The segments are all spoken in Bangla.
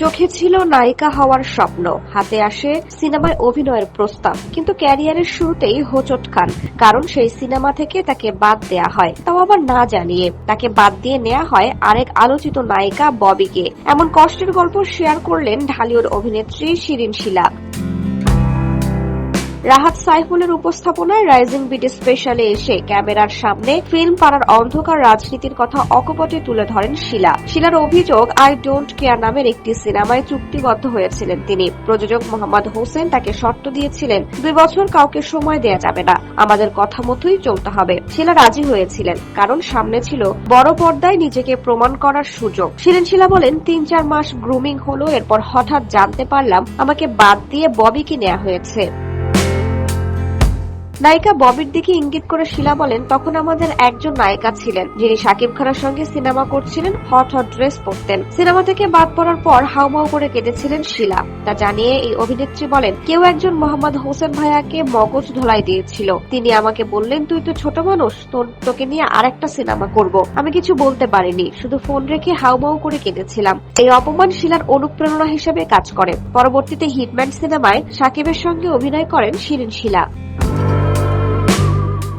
চোখে ছিল নায়িকা হওয়ার স্বপ্ন। হাতে আসে সিনেমায় অভিনয়ের প্রস্তাব, কিন্তু ক্যারিয়ারের শুরুতেই হোচট খান, কারণ সেই সিনেমা থেকে তাকে বাদ দেয়া হয়। তাও আবার না জানিয়ে তাকে বাদ দিয়ে নেওয়া হয় আরেক আলোচিত নায়িকা ববিকে। এমন কষ্টের গল্প শেয়ার করলেন ঢালিউড অভিনেত্রী শিরিন শিলা রাহাত সাইফুলের উপস্থাপনায় রাইজিং বিট স্পেশালে এসে ক্যামেরার সামনে ফিল্ম পাড়ার অন্ধকার রাজনীতির কথা অকপটে তুলে ধরেন শিলা। শিলার অভিযোগ, আই ডোন্ট কেয়ার নামের একটি সিনেমায় চুক্তিবদ্ধ হয়েছিলেন তিনি। প্রযোজক মোহাম্মদ হোসেন তাকে শর্ত দিয়েছিলেন, দুই বছর কাউকে সময় দেয়া যাবে না। আমাদের কথা মতোই চলতে হবে। শিলা রাজি হয়েছিলেন, কারণ সামনে ছিল বড় পর্দায় নিজেকে প্রমাণ করার সুযোগ। শিরিন শিলা বলেন, তিন চার মাস গ্রুমিং হলো, এরপর হঠাৎ জানতে পারলাম আমাকে বাদ দিয়ে ববিকে নেওয়া হয়েছে। নায়িকা ববির দিকে ইঙ্গিত করে শিলা বলেন, তখন আমাদের একজন নায়িকা ছিলেন, যিনি সাকিব খানের সঙ্গে সিনেমা করছিলেন, হট হট ড্রেস পরতেন। সিনেমা থেকে বাদ পড়ার পর হাউমাউ করে কেঁদেছিলেন শিলা। তা জানিয়ে এই অভিনেত্রী বলেন, কেউ একজন মোহাম্মদ হোসেন ভাইয়াকে মগজ ধোলাই দিয়েছিল। তিনি আমাকে বললেন, তুই তো ছোট মানুষ তোকে নিয়ে আরেকটা সিনেমা করব। আমি কিছু বলতে পারিনি, শুধু ফোন রেখে হাউমাউ করে কেঁদেছিলাম। এই অপমান শিলার অনুপ্রেরণা হিসেবে কাজ করে। পরবর্তীতে হিটম্যান সিনেমায় সাকিবের সঙ্গে অভিনয় করেন শিরিন শিলা।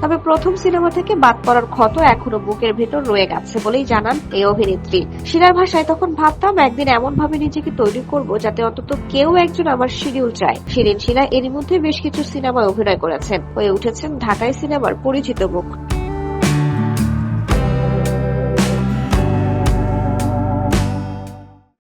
তবে প্রথম সিনেমা থেকে বাদ পড়ার ক্ষত এখনও বুকের ভেতর রয়ে গেছে বলেই জানান এই অভিনেত্রী। শিরার ভাষায় তখন ভাবতাম, একদিন এমন ভাবে নিজেকে তৈরি করব যাতে অন্তত কেউ একজন আমার শিডিউল চায়। শিরিন শিলা এরই মধ্যে বেশ কিছু সিনেমায় অভিনয় করেছেন। হয়ে উঠেছেন ঢাকায় সিনেমার পরিচিত মুখ।